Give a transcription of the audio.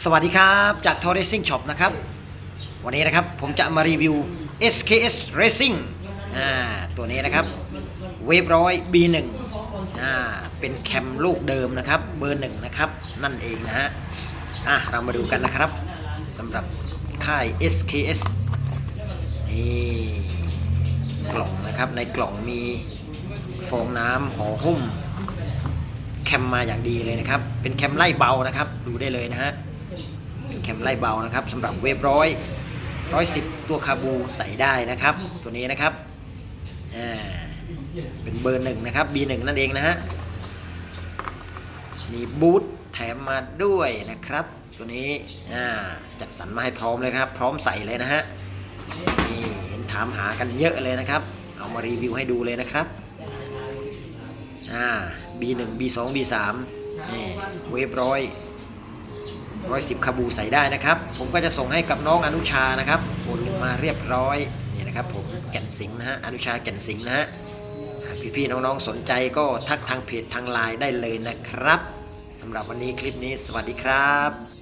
สวัสดีครับจาก t o r Racing Shop นะครับ วันนี้นะครับผมจะมารีวิว SKS Racing อ่าตัวนี้นะครับเวฟร้อย B1 อ่าเป็นแคมลูกเดิมนะครับ เบอร์หนึ่งนะครับ นั่นเองนะฮะอะเรามาดูกันนะครับสำหรับค่าย SKS นี่กล่องนะครับในกล่องมีฟองน้ำห่อหุ้มแคมมาอย่างดีเลยนะครับ เป็นแคมไล่เบานะครับ ดูได้เลยนะฮะ เป็นแคมไล่เบานะครับสำหรับเวฟร้อยร้อยสิบตัวคาบูใส่ได้นะครับ ตัวนี้นะครับอ่าเป็นเบอร์หนึ่งนะครับ B1 นั่นเองนะฮะมีบูทแถมมาด้วยนะครับ ตัวนี้อ่าจัดสรรมาให้พร้อมเลยครับ พร้อมใส่เลยนะฮะนี่เห็นถามหากันเยอะเลยนะครับ เอามารีวิวให้ดูเลยนะครับอ่า B1 B2 B3 นี่เวฟร้อย ร้อยสิบคาบูใส่ได้นะครับ ผมก็จะส่งให้กับน้องอนุชานะครับโอนเงินมาเรียบร้อยนี่นะครับผมแก่นสิงห์นะฮะอนุชาแก่นสิงห์นะฮะพี่ๆน้องๆสนใจก็ทักทางเพจทางไลน์ได้เลยนะครับสำหรับวันนี้คลิปนี้สวัสดีครับ